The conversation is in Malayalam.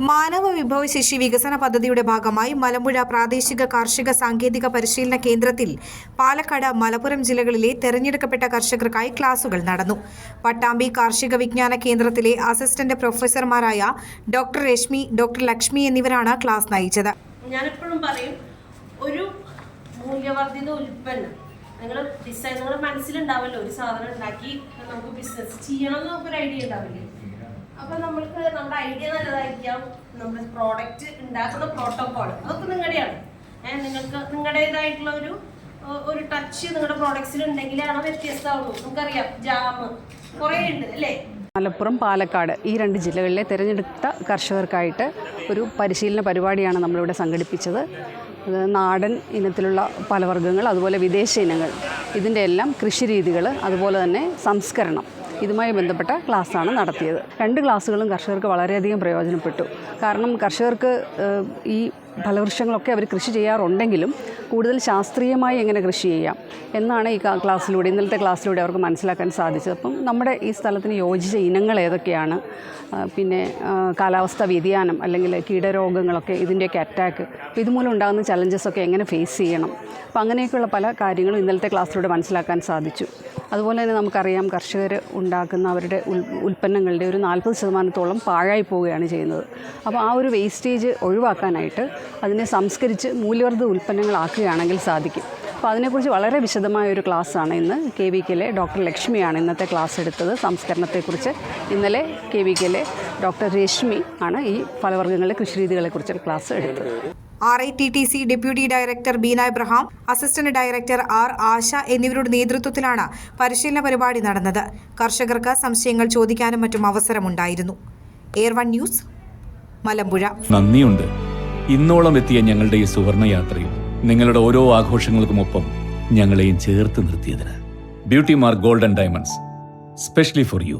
മാനവ വിഭവശേഷി വികസന പദ്ധതിയുടെ ഭാഗമായി മലമ്പുഴ പ്രാദേശിക കാർഷിക സാങ്കേതിക പരിശീലന കേന്ദ്രത്തിൽ പാലക്കാട് മലപ്പുറം ജില്ലകളിലെ തെരഞ്ഞെടുക്കപ്പെട്ട കർഷകർക്കായി ക്ലാസുകൾ നടന്നു. പട്ടാമ്പി കാർഷിക വിജ്ഞാന കേന്ദ്രത്തിലെ അസിസ്റ്റന്റ് പ്രൊഫസർമാരായ ഡോക്ടർ രശ്മി ഡോക്ടർ ലക്ഷ്മി എന്നിവരാണ് ക്ലാസ് നയിച്ചത്. ഞാനെപ്പോഴും പറയും ഒരു മൂല്യവർദ്ധിത ഉൽപ്പന്നം നിങ്ങൾ ഡിസൈൻ നിങ്ങളുടെ മനസ്സിലുണ്ടാവല്ലോ ഒരു സാധനം ഉണ്ടാക്കി നമുക്ക് ബിസിനസ് ചെയ്യണം എന്ന് നമുക്കൊരു ഐഡിയ ഉണ്ടാവില്ലേ? അപ്പൊ നമ്മൾക്ക് നമ്മുടെ ഐഡിയ നല്ലതായിരിക്കാം. നമ്മുടെ പ്രോഡക്റ്റ് ഉണ്ടാക്കുന്ന പ്രോട്ടോകോൾ അതൊക്കെ നിങ്ങളുടെയാണ്. ഏഹ് നിങ്ങൾക്ക് നിങ്ങളുടേതായിട്ടുള്ള ഒരു ഒരു ടച്ച് നിങ്ങളുടെ പ്രോഡക്ട്സിൽ ഉണ്ടെങ്കിലാണ് വ്യത്യസ്തമാവുള്ളൂ. നമുക്കറിയാം ജാമ് കുറേ ഉണ്ട് അല്ലേ? മലപ്പുറം പാലക്കാട് ഈ രണ്ട് ജില്ലകളിലെ തിരഞ്ഞെടുത്ത കർഷകർക്കായിട്ട് ഒരു പരിശീലന പരിപാടിയാണ് നമ്മളിവിടെ സംഘടിപ്പിച്ചത്. നാടൻ ഇനത്തിലുള്ള പലവർഗങ്ങൾ അതുപോലെ വിദേശ ഇനങ്ങൾ. ഇതിന്റെ എല്ലാം കൃഷിരീതികൾ അതുപോലെ തന്നെ സംസ്കരണം. ഇതുമായി ബന്ധപ്പെട്ട ക്ലാസ്സാണ് നടത്തിയത്. രണ്ട് ക്ലാസ്സുകളും കർഷകർക്ക് വളരെയധികം പ്രയോജനപ്പെട്ടു. കാരണം കർഷകർക്ക് ഈ ഫലവൃക്ഷങ്ങളൊക്കെ അവർ കൃഷി ചെയ്യാറുണ്ടെങ്കിലും കൂടുതൽ ശാസ്ത്രീയമായി എങ്ങനെ കൃഷി ചെയ്യാം എന്നാണ് ഈ ക്ലാസ്സിലൂടെ ഇന്നലത്തെ ക്ലാസ്സിലൂടെ അവർക്ക് മനസ്സിലാക്കാൻ സാധിച്ചത്. അപ്പം നമ്മുടെ ഈ സ്ഥലത്തിന് യോജിച്ച ഇനങ്ങൾ ഏതൊക്കെയാണ്? പിന്നെ കാലാവസ്ഥ വ്യതിയാനം അല്ലെങ്കിൽ കീടരോഗങ്ങളൊക്കെ ഇതിന്റെയൊക്കെ അറ്റാക്ക് അപ്പോൾ ഇതുമൂലം ഉണ്ടാകുന്ന ചലഞ്ചസൊക്കെ എങ്ങനെ ഫേസ് ചെയ്യണം? അപ്പോൾ അങ്ങനെയൊക്കെയുള്ള പല കാര്യങ്ങളും ഇന്നലത്തെ ക്ലാസ്സിലൂടെ മനസ്സിലാക്കാൻ സാധിച്ചു. അതുപോലെ തന്നെ നമുക്കറിയാം കർഷകർ ഉണ്ടാക്കുന്ന അവരുടെ ഉൽ ഉൽപ്പന്നങ്ങളുടെ ഒരു നാൽപ്പത് ശതമാനത്തോളം പാഴായി പോവുകയാണ് ചെയ്യുന്നത്. അപ്പോൾ ആ ഒരു വേസ്റ്റേജ് ഒഴിവാക്കാനായിട്ട് അതിനെ സംസ്കരിച്ച് മൂല്യവർദ്ധിത ഉൽപ്പന്നങ്ങളാക്കുകയാണെങ്കിൽ സാധിക്കും. അപ്പോൾ അതിനെക്കുറിച്ച് വളരെ വിശദമായ ഒരു ക്ലാസ്സാണ് ഇന്ന്. കെ വി കെയിലെ ഡോക്ടർ ലക്ഷ്മിയാണ് ഇന്നത്തെ ക്ലാസ് എടുത്തത്. സംസ്കരണത്തെക്കുറിച്ച് ഇന്നലെ കെ വി കെയിലെ ഡോക്ടർ രശ്മി ആണ് ഈ ഫലവർഗങ്ങളുടെ കൃഷിരീതികളെക്കുറിച്ച് ക്ലാസ് എടുത്തത്. R I T T C deputy director Beena Abraham assistant director R Asha എന്നിവരുടെ നേതൃത്വത്തിലാണ് പരിശീലന പരിപാടി നടന്നത്. കർഷകർക്ക് സംശയങ്ങൾ ചോദിക്കാനും മറ്റും അവസരമുണ്ടായിരുന്നു. Air one news Malampuzha. നന്ദിയുണ്ട്. ഇന്നോളം എത്തിയ ഞങ്ങളുടെ ഈ സുവർണ യാത്രയിൽ നിങ്ങളുടെ ഓരോ ആഘോഷങ്ങൾക്കുമൊപ്പം ഞങ്ങളെയും ചേർത്ത് നിർത്തിയതിന് beauty mark golden diamonds specially for you.